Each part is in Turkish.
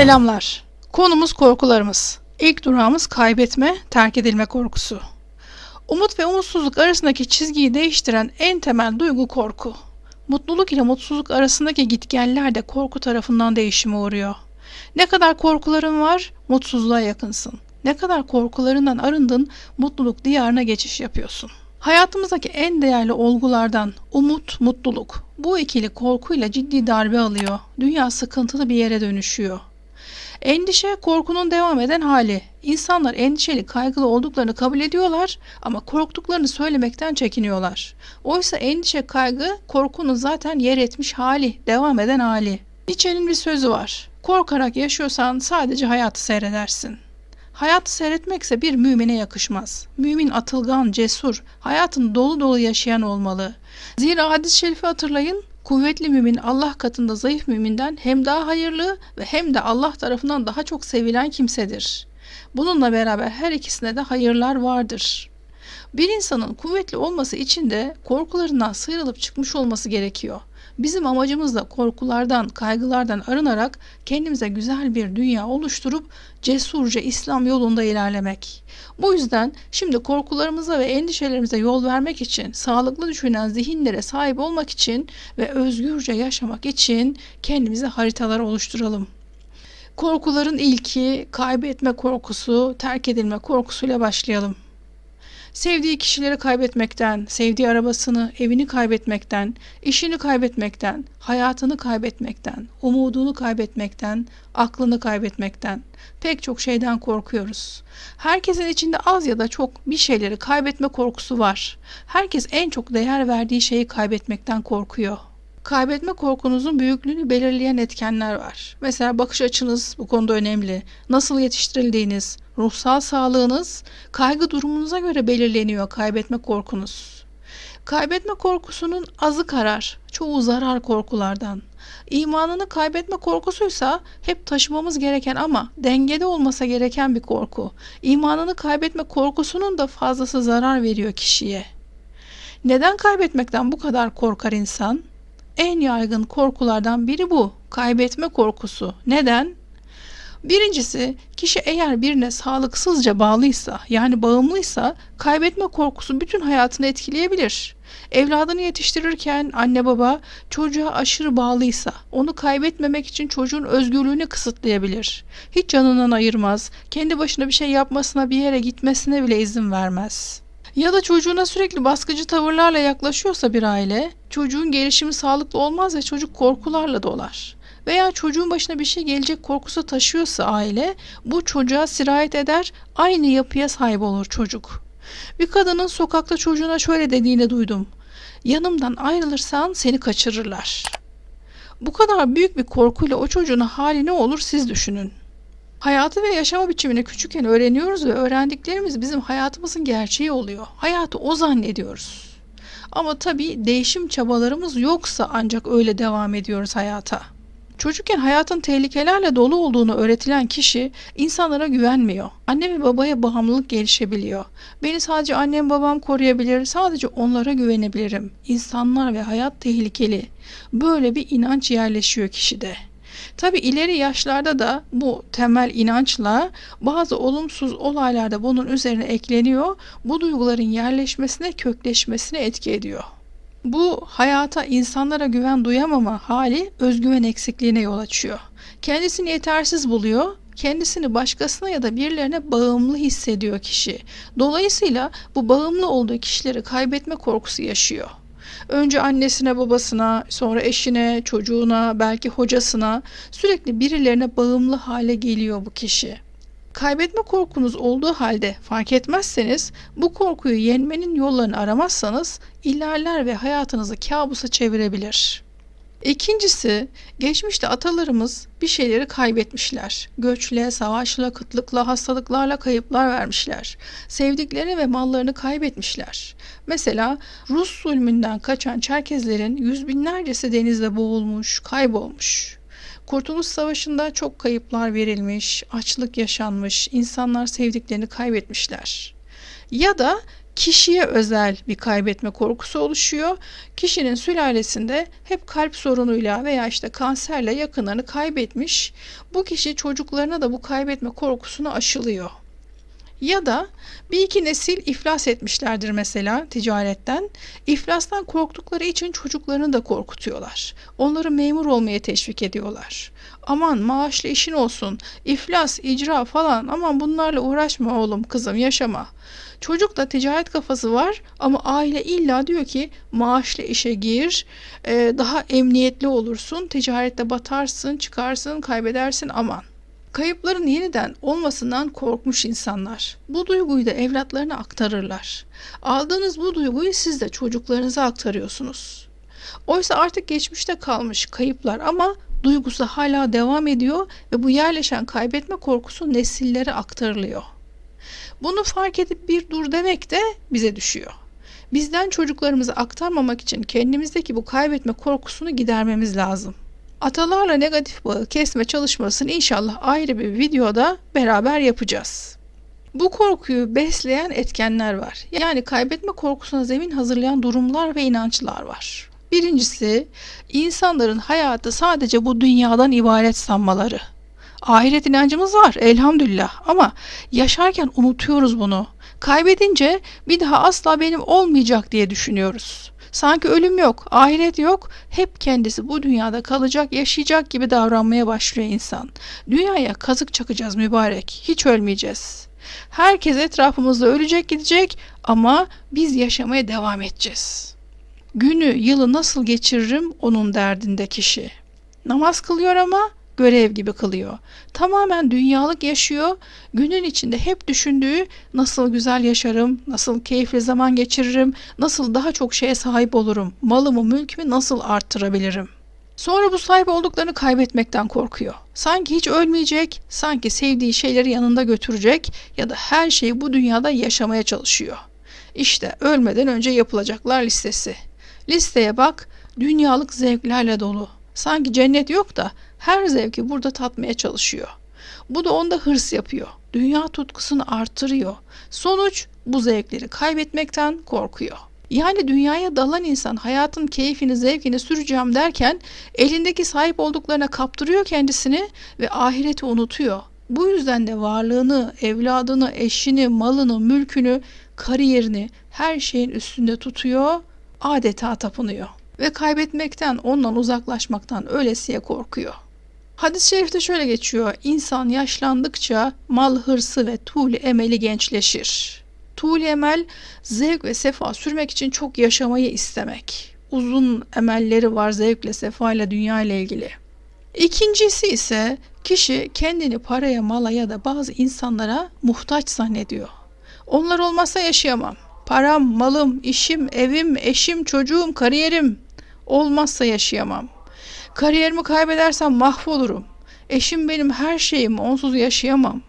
Selamlar. Konumuz korkularımız. İlk durağımız kaybetme, terk edilme korkusu. Umut ve umutsuzluk arasındaki çizgiyi değiştiren en temel duygu korku. Mutluluk ile mutsuzluk arasındaki gitgeller de korku tarafından değişime uğruyor. Ne kadar korkuların var, mutsuzluğa yakınsın. Ne kadar korkularından arındın, mutluluk diyarına geçiş yapıyorsun. Hayatımızdaki en değerli olgulardan umut, mutluluk. Bu ikili korkuyla ciddi darbe alıyor. Dünya sıkıntılı bir yere dönüşüyor. Endişe korkunun devam eden hali. İnsanlar endişeli, kaygılı olduklarını kabul ediyorlar ama korktuklarını söylemekten çekiniyorlar. Oysa endişe, kaygı korkunun zaten yer etmiş hali, devam eden hali. Nietzsche'nin bir sözü var. Korkarak yaşıyorsan sadece hayatı seyredersin. Hayatı seyretmekse bir mümine yakışmaz. Mümin atılgan, cesur, hayatını dolu dolu yaşayan olmalı. Zira hadis-i şerifi hatırlayın. Kuvvetli mümin Allah katında zayıf müminden hem daha hayırlı ve hem de Allah tarafından daha çok sevilen kimsedir. Bununla beraber her ikisinde de hayırlar vardır. Bir insanın kuvvetli olması için de korkularından sıyrılıp çıkmış olması gerekiyor. Bizim amacımız da korkulardan, kaygılardan arınarak kendimize güzel bir dünya oluşturup cesurca İslam yolunda ilerlemek. Bu yüzden şimdi korkularımıza ve endişelerimize yol vermek için, sağlıklı düşünen zihinlere sahip olmak için ve özgürce yaşamak için kendimize haritalar oluşturalım. Korkuların ilki kaybetme korkusu, terk edilme korkusuyla başlayalım. Sevdiği kişileri kaybetmekten, sevdiği arabasını, evini kaybetmekten, işini kaybetmekten, hayatını kaybetmekten, umudunu kaybetmekten, aklını kaybetmekten, pek çok şeyden korkuyoruz. Herkesin içinde az ya da çok bir şeyleri kaybetme korkusu var. Herkes en çok değer verdiği şeyi kaybetmekten korkuyor. Kaybetme korkunuzun büyüklüğünü belirleyen etkenler var. Mesela bakış açınız bu konuda önemli. Nasıl yetiştirildiğiniz, ruhsal sağlığınız, kaygı durumunuza göre belirleniyor kaybetme korkunuz. Kaybetme korkusunun azı karar, çoğu zarar korkulardan. İmanını kaybetme korkusuysa hep taşımamız gereken ama dengede olmasa gereken bir korku. İmanını kaybetme korkusunun da fazlası zarar veriyor kişiye. Neden kaybetmekten bu kadar korkar insan? En yaygın korkulardan biri bu. Kaybetme korkusu. Neden? Birincisi kişi eğer birine sağlıksızca bağlıysa yani bağımlıysa kaybetme korkusu bütün hayatını etkileyebilir. Evladını yetiştirirken anne baba çocuğa aşırı bağlıysa onu kaybetmemek için çocuğun özgürlüğünü kısıtlayabilir. Hiç canından ayırmaz, kendi başına bir şey yapmasına bir yere gitmesine bile izin vermez. Ya da çocuğuna sürekli baskıcı tavırlarla yaklaşıyorsa bir aile, çocuğun gelişimi sağlıklı olmaz ve çocuk korkularla dolar. Veya çocuğun başına bir şey gelecek korkusu taşıyorsa aile, bu çocuğa sirayet eder, aynı yapıya sahip olur çocuk. Bir kadının sokakta çocuğuna şöyle dediğini duydum. Yanımdan ayrılırsan seni kaçırırlar. Bu kadar büyük bir korkuyla o çocuğun hali ne olur siz düşünün. Hayatı ve yaşama biçimini küçükken öğreniyoruz ve öğrendiklerimiz bizim hayatımızın gerçeği oluyor. Hayatı o zannediyoruz. Ama tabii değişim çabalarımız yoksa ancak öyle devam ediyoruz hayata. Çocukken hayatın tehlikelerle dolu olduğunu öğretilen kişi insanlara güvenmiyor. Anne ve babaya bağımlılık gelişebiliyor. Beni sadece annem babam koruyabilir, sadece onlara güvenebilirim. İnsanlar ve hayat tehlikeli. Böyle bir inanç yerleşiyor kişide. Tabi ileri yaşlarda da bu temel inançla bazı olumsuz olaylar da bunun üzerine ekleniyor. Bu duyguların yerleşmesine, kökleşmesine etki ediyor. Bu hayata insanlara güven duyamama hali özgüven eksikliğine yol açıyor. Kendisini yetersiz buluyor, kendisini başkasına ya da birilerine bağımlı hissediyor kişi. Dolayısıyla bu bağımlı olduğu kişileri kaybetme korkusu yaşıyor. Önce annesine, babasına, sonra eşine, çocuğuna, belki hocasına sürekli birilerine bağımlı hale geliyor bu kişi. Kaybetme korkunuz olduğu halde fark etmezseniz bu korkuyu yenmenin yollarını aramazsanız ilerler ve hayatınızı kabusa çevirebilir. İkincisi, geçmişte atalarımız bir şeyleri kaybetmişler. Göçle, savaşla, kıtlıkla, hastalıklarla kayıplar vermişler. Sevdiklerini ve mallarını kaybetmişler. Mesela Rus zulmünden kaçan Çerkezlerin yüz binlercesi denizde boğulmuş, kaybolmuş. Kurtuluş Savaşı'nda çok kayıplar verilmiş, açlık yaşanmış, insanlar sevdiklerini kaybetmişler. Ya da kişiye özel bir kaybetme korkusu oluşuyor. Kişinin sülalesinde hep kalp sorunuyla veya işte kanserle yakınlarını kaybetmiş. Bu kişi çocuklarına da bu kaybetme korkusunu aşılıyor. Ya da bir iki nesil iflas etmişlerdir mesela ticaretten. İflastan korktukları için çocuklarını da korkutuyorlar. Onları memur olmaya teşvik ediyorlar. Aman maaşlı işin olsun, iflas, icra falan aman bunlarla uğraşma oğlum kızım yaşama. Çocuk da ticaret kafası var ama aile illa diyor ki maaşlı işe gir, e, daha emniyetli olursun, ticarette batarsın, çıkarsın, kaybedersin aman. Kayıpların yeniden olmasından korkmuş insanlar. Bu duyguyu da evlatlarına aktarırlar. Aldığınız bu duyguyu siz de çocuklarınıza aktarıyorsunuz. Oysa artık geçmişte kalmış kayıplar ama duygusu hala devam ediyor ve bu yerleşen kaybetme korkusu nesillere aktarılıyor. Bunu fark edip bir dur demek de bize düşüyor. Bizden çocuklarımıza aktarmamak için kendimizdeki bu kaybetme korkusunu gidermemiz lazım. Atalarla negatif bağı kesme çalışmasını inşallah ayrı bir videoda beraber yapacağız. Bu korkuyu besleyen etkenler var. Yani kaybetme korkusuna zemin hazırlayan durumlar ve inançlar var. Birincisi, insanların hayatı sadece bu dünyadan ibaret sanmaları. Ahiret inancımız var elhamdülillah ama yaşarken unutuyoruz bunu. Kaybedince bir daha asla benim olmayacak diye düşünüyoruz. Sanki ölüm yok, ahiret yok, hep kendisi bu dünyada kalacak, yaşayacak gibi davranmaya başlıyor insan. Dünyaya kazık çakacağız mübarek, hiç ölmeyeceğiz. Herkes etrafımızda ölecek gidecek ama biz yaşamaya devam edeceğiz. Günü, yılı nasıl geçiririm onun derdinde kişi. Namaz kılıyor ama görev gibi kılıyor. Tamamen dünyalık yaşıyor. Günün içinde hep düşündüğü nasıl güzel yaşarım, nasıl keyifli zaman geçiririm, nasıl daha çok şeye sahip olurum, malımı, mülkümü nasıl arttırabilirim. Sonra bu sahip olduklarını kaybetmekten korkuyor. Sanki hiç ölmeyecek, sanki sevdiği şeyleri yanında götürecek ya da her şeyi bu dünyada yaşamaya çalışıyor. İşte ölmeden önce yapılacaklar listesi. Listeye bak, dünyalık zevklerle dolu. Sanki cennet yok da her zevki burada tatmaya çalışıyor. Bu da onda hırs yapıyor. Dünya tutkusunu artırıyor. Sonuç bu zevkleri kaybetmekten korkuyor. Yani dünyaya dalan insan hayatın keyfini, zevkini süreceğim derken elindeki sahip olduklarına kaptırıyor kendisini ve ahireti unutuyor. Bu yüzden de varlığını, evladını, eşini, malını, mülkünü, kariyerini her şeyin üstünde tutuyor, adeta tapınıyor ve kaybetmekten, ondan uzaklaşmaktan öylesiye korkuyor. Hadis-i şerifte şöyle geçiyor. İnsan yaşlandıkça mal hırsı ve tuğli emeli gençleşir. Tuğli emel zevk ve sefa sürmek için çok yaşamayı istemek. Uzun emelleri var zevkle, sefa ile, dünya ile ilgili. İkincisi ise kişi kendini paraya, mala ya da bazı insanlara muhtaç zannediyor. Onlar olmazsa yaşayamam. Param, malım, işim, evim, eşim, çocuğum, kariyerim olmazsa yaşayamam. Kariyerimi kaybedersem mahvolurum. Eşim benim her şeyim, onsuz yaşayamam.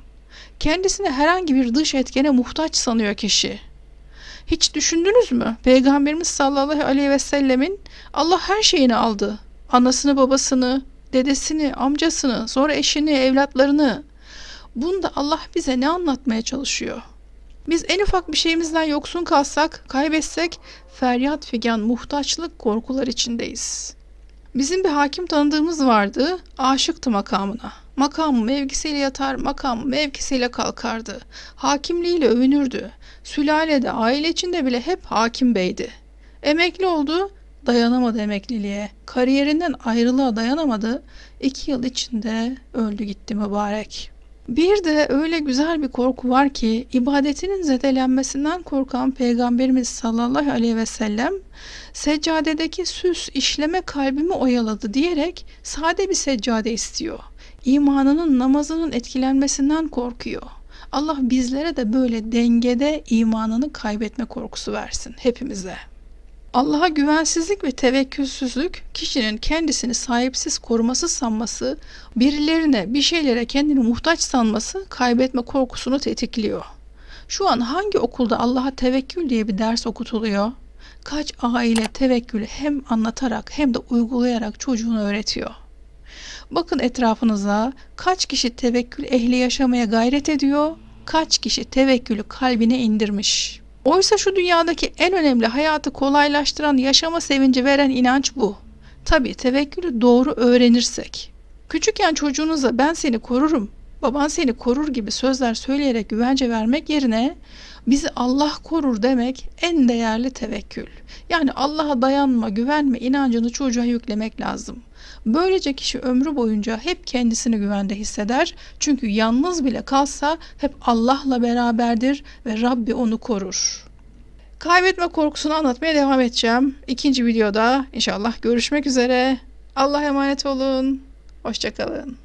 Kendisini herhangi bir dış etkene muhtaç sanıyor kişi. Hiç düşündünüz mü? Peygamberimiz sallallahu aleyhi ve sellemin Allah her şeyini aldı. Anasını, babasını, dedesini, amcasını, sonra eşini, evlatlarını. Bunda Allah bize ne anlatmaya çalışıyor? Biz en ufak bir şeyimizden yoksun kalsak, kaybetsek feryat figan muhtaçlık korkular içindeyiz. Bizim bir hakim tanıdığımız vardı, aşıktı makamına. Makamı mevkisiyle yatar, makamı mevkisiyle kalkardı. Hakimliğiyle övünürdü. Sülalede, aile içinde bile hep hakim beydi. Emekli oldu, dayanamadı emekliliğe. Kariyerinden ayrılığa dayanamadı. İki yıl içinde öldü gitti mübarek. Bir de öyle güzel bir korku var ki ibadetinin zedelenmesinden korkan Peygamberimiz sallallahu aleyhi ve sellem seccadedeki süs işleme kalbimi oyaladı diyerek sade bir seccade istiyor. İmanının namazının etkilenmesinden korkuyor. Allah bizlere de böyle dengede imanını kaybetme korkusu versin hepimize. Allah'a güvensizlik ve tevekkülsüzlük kişinin kendisini sahipsiz korumasız sanması, birilerine bir şeylere kendini muhtaç sanması kaybetme korkusunu tetikliyor. Şu an hangi okulda Allah'a tevekkül diye bir ders okutuluyor? Kaç aile tevekkülü hem anlatarak hem de uygulayarak çocuğunu öğretiyor. Bakın etrafınıza kaç kişi tevekkül ehli yaşamaya gayret ediyor, kaç kişi tevekkülü kalbine indirmiş. Oysa şu dünyadaki en önemli hayatı kolaylaştıran, yaşama sevinci veren inanç bu. Tabii tevekkülü doğru öğrenirsek. Küçükken çocuğunuza ben seni korurum, baban seni korur gibi sözler söyleyerek güvence vermek yerine bizi Allah korur demek en değerli tevekkül. Yani Allah'a dayanma, güvenme inancını çocuğa yüklemek lazım. Böylece kişi ömrü boyunca hep kendisini güvende hisseder. Çünkü yalnız bile kalsa hep Allah'la beraberdir ve Rabbi onu korur. Kaybetme korkusunu anlatmaya devam edeceğim. İkinci videoda inşallah görüşmek üzere. Allah'a emanet olun. Hoşçakalın.